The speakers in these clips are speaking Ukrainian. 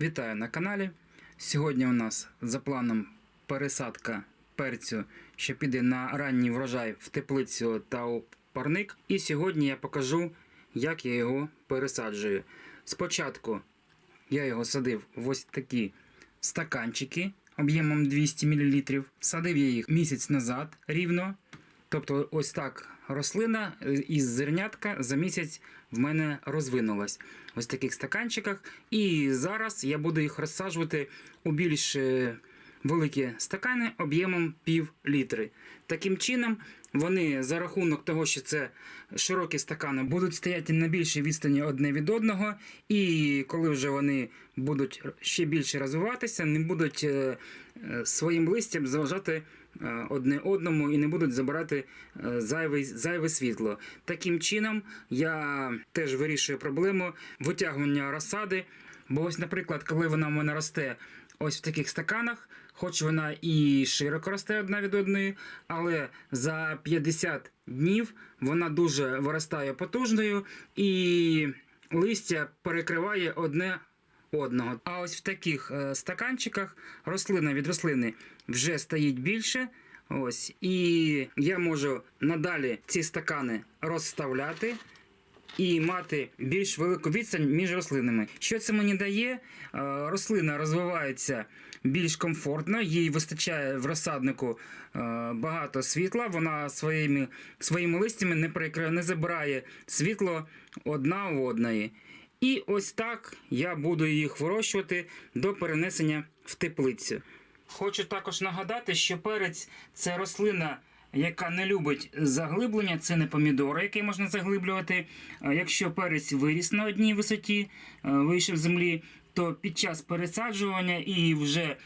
Вітаю на каналі. Сьогодні у нас за планом пересадка перцю, що піде на ранній врожай в теплицю та у парник. І сьогодні я покажу, як я його пересаджую. Спочатку я його садив в ось такі стаканчики об'ємом 200 мл. Садив я їх місяць назад рівно. Тобто, ось так рослина е, із зернятка за місяць в мене розвинулась. Ось в таких стаканчиках. І зараз я буду їх розсаджувати у більш е, великі стакани об'ємом пів літри. Таким чином, вони за рахунок того, що це широкі стакани, будуть стояти на більшій відстані одне від одного. І коли вже вони будуть ще більше розвиватися, не будуть е, своїм листям заважати одне одному і не будуть забирати е, зайве, зайве світло. Таким чином, я теж вирішую проблему витягування розсади. Бо ось, наприклад, коли вона в мене росте ось в таких стаканах, хоч вона і широко росте одна від одної, але за 50 днів вона дуже виростає потужною і листя перекриває одне одного. А ось в таких е, стаканчиках рослина від рослини вже стоїть більше. Ось, і я можу надалі ці стакани розставляти і мати більш велику відстань між рослинами. Що це мені дає? Е, Рослина розвивається більш комфортно, їй вистачає в розсаднику е, багато світла. Вона своїми, своїми листями не не забирає світло одна у одної. І ось так я буду їх вирощувати до перенесення в теплицю. Хочу також нагадати, що перець це рослина, яка не любить заглиблення, це не помідори, який можна заглиблювати. Якщо перець виріс на одній висоті, е, вийшов з землі, то під час пересаджування і вже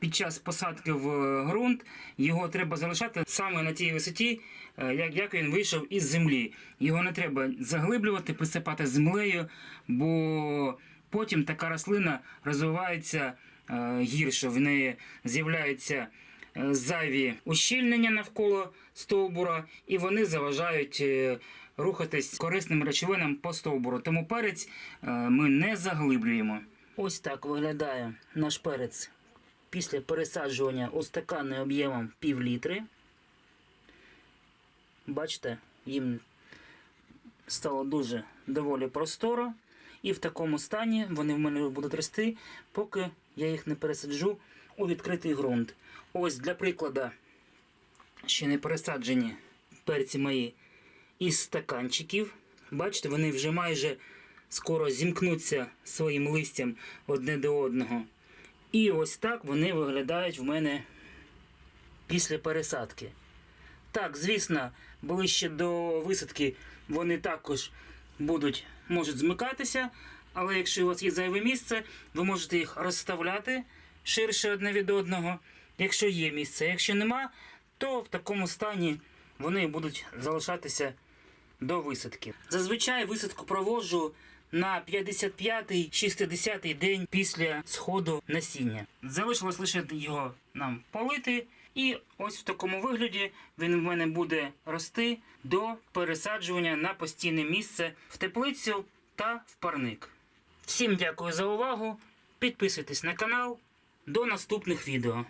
під час посадки в е, ґрунт його треба залишати саме на тій висоті, е, як, він вийшов із землі. Його не треба заглиблювати, присипати землею, бо потім така рослина розвивається е, гірше, в неї з'являються зайві ущільнення навколо стовбура, і вони заважають рухатись корисним речовинам по стовбуру. Тому перець ми не заглиблюємо. Ось так виглядає наш перець після пересаджування у стакани об'ємом пів літри. Бачите, їм стало дуже доволі просторо. І в такому стані вони в мене будуть рости, поки я їх не пересаджу у відкритий ґрунт. Ось для прикладу, ще не пересаджені перці мої із стаканчиків. Бачите, вони вже майже скоро зімкнуться своїм листям одне до одного. І ось так вони виглядають в мене після пересадки. Так, звісно, ближче до висадки вони також будуть, можуть змикатися, але якщо у вас є зайве місце, ви можете їх розставляти ширше одне від одного, якщо є місце. Якщо нема, то в такому стані вони будуть залишатися до висадки. Зазвичай висадку проводжу на 55-60 день після сходу насіння. Залишилось лише його нам полити. І ось в такому вигляді він в мене буде рости до пересаджування на постійне місце в теплицю та в парник. Всім дякую за увагу. Підписуйтесь на канал. До наступних відео.